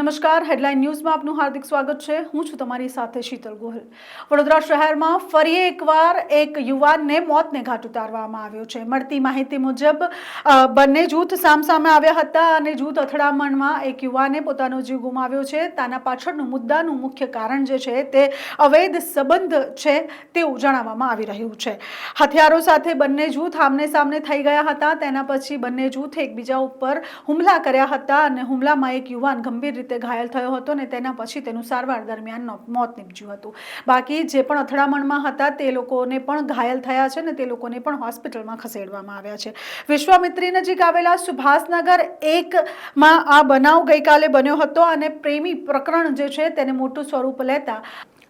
નમસ્કાર હેડલાઇન ન્યૂઝમાં આપનું હાર્દિક સ્વાગત છે. હું છું તમારી સાથે શીતલ ગોહિલ. વડોદરા શહેરમાં ફરી એકવાર એક યુવાનને મોતને ઘાટ ઉતારવામાં આવ્યો છે. મળતી માહિતી મુજબ બંને જૂથ સામસામે આવ્યા હતા અને જૂથ અથડામણમાં એક યુવાને પોતાનો જીવ ગુમાવ્યો છે. તાના પાછળનું મુદ્દાનું મુખ્ય કારણ જે છે તે અવૈધ સંબંધ છે તેવું જણાવવામાં આવી રહ્યું છે. હથિયારો સાથે બંને જૂથ આમને સામને થઈ ગયા હતા. તેના પછી બંને જૂથ એકબીજા ઉપર હુમલા કર્યા હતા અને હુમલામાં એક યુવાન ગંભીર રીતે ઘાયલ થયો હતો અને તેના પછી તેનું સારવાર દરમિયાન મોત નીપજ્યું હતું. બાકી જે પણ અથડામણમાં હતા તે લોકોને પણ ઘાયલ થયા છે ને તે લોકોને પણ હોસ્પિટલમાં ખસેડવામાં આવ્યા છે. વિશ્વામિત્રી નજીક આવેલા સુભાષનગર એકમાં આ બનાવ ગઈકાલે બન્યો હતો અને પ્રેમી પ્રકરણ જે છે તેને મોટું સ્વરૂપ લેતા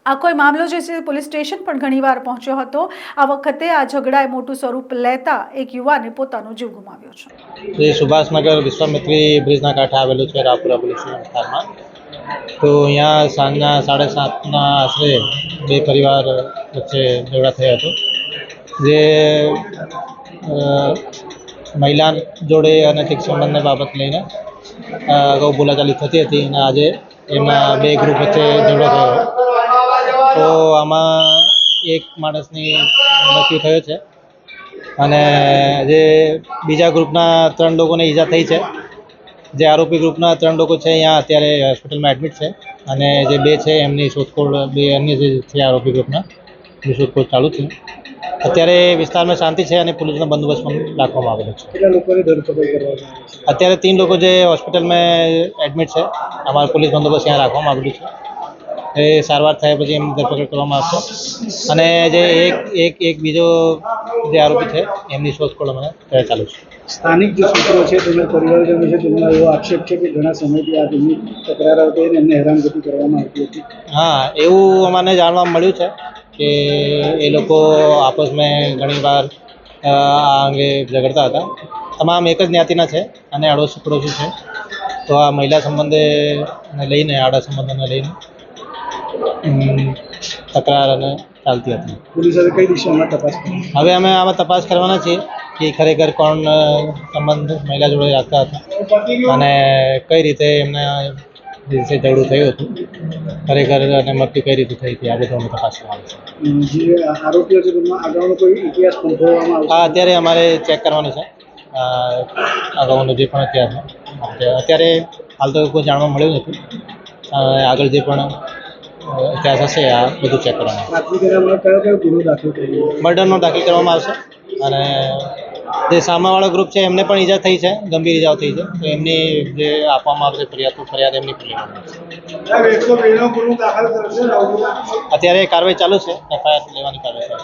આ કોઈ મામલો જે છે પોલીસ સ્ટેશન પણ ઘણીવાર પહોંચ્યો હતો. આ વખતે આ ઝઘડાએ મોટું સ્વરૂપ લેતા એક યુવાને પોતાનો જીવ ગુમાવ્યો છે. એ સુભાષનગર વિશ્વામિત્રી બ્રિજના કાંઠે આવેલું છે રાપુરા પોલીસ વિસ્તારમાં. તો અહીંયા સાંજના સાડા સાતના આશરે બે પરિવાર વચ્ચે ઝઘડા થયો હતો. જે મહિલા જોડે અનૈતિક સંબંધને બાબત લઈને અગાઉ બોલાચાલી થતી હતી અને આજે એમાં બે ગ્રુપ વચ્ચે ઝઘડો થયો. તો આમાં એક માણસની મૃત્યુ થયો છે. અને જે બીજા ગ્રુપના ત્રણ લોકોને ઈજા થઈ છે. જે આરોપી ગ્રુપના ત્રણ લોકો છે અહીંયા અત્યારે હોસ્પિટલમાં એડમિટ છે. અને જે બે છે એમની શોધખોળ બે અન્ય જે છે આરોપી ગ્રુપના એ શોધખોળ ચાલુ છે. અત્યારે વિસ્તારમાં શાંતિ છે અને પોલીસનો બંદોબસ્ત પણ રાખવામાં આવેલો છે. અત્યારે ત્રણ લોકો જે હોસ્પિટલમાં એડમિટ છે અમારો પોલીસ બંદોબસ્ત ત્યાં રાખવામાં આવેલું છે. એ સારવાર થયા પછી એમ ધરપકડ કરવામાં આવશે. અને જે એક એક એક બીજો જે આરોપી છે એમની શોધખોળ અમે અત્યારે ચાલુ છે. સ્થાનિક જે સૂત્રો છે તેમના પરિવારજનો છે તેમનો એવો આક્ષેપ છે કે ઘણા સમયથી આ તેમની તકરાર હતી અને એમને હેરાનગતિ કરવામાં આવતી હતી. હા એવું અમને જાણવા મળ્યું છે કે એ લોકો આપસમાં ઘણીવાર આ અંગે ઝઘડતા હતા. તમામ એક જ જ્ઞાતિના છે અને આડોશી પડોશી છે. તો આ મહિલા સંબંધે લઈને આડા સંબંધોને લઈને તકરાર અને ચાલતી હતી. પોલીસ હવે કઈ દિશામાં તપાસ હવે અમે આમાં તપાસ કરવાના છીએ કે ખરેખર કોણ સંબંધ મહિલા જોડે રાખતા હતા અને કઈ રીતે એમને દિવસે ઝઘડું થયું હતું. ખરેખર અને મૃત્યુ કઈ રીતે થઈ હતી આ બધું અમે તપાસ કરવાનું છે જે આરોપીઓ છે અગાઉનો કોઈ ઇતિહાસ સંભળવામાં અત્યારે અમારે ચેક કરવાનું છે. અગાઉનું જે પણ ઇતિહાસ અત્યારે હાલ તો કોઈ જાણવા મળ્યું નથી. આગળ જે પણ ઇતિહાસ હશે આ બધું ચેક કરવાનું. મર્ડરનો દાખલ કરવામાં આવશે. અને જે સામાવાળો ગ્રુપ છે એમને પણ ઈજા થઈ છે ગંભીર ઈજાઓ થઈ છે. તો એમની જે આપવામાં આવશે ફરિયાદ ફરિયાદ એમની ફરિયાદ અત્યારે કાર્યવાહી ચાલુ છે એફઆઈઆર લેવાની કાર્યવાહી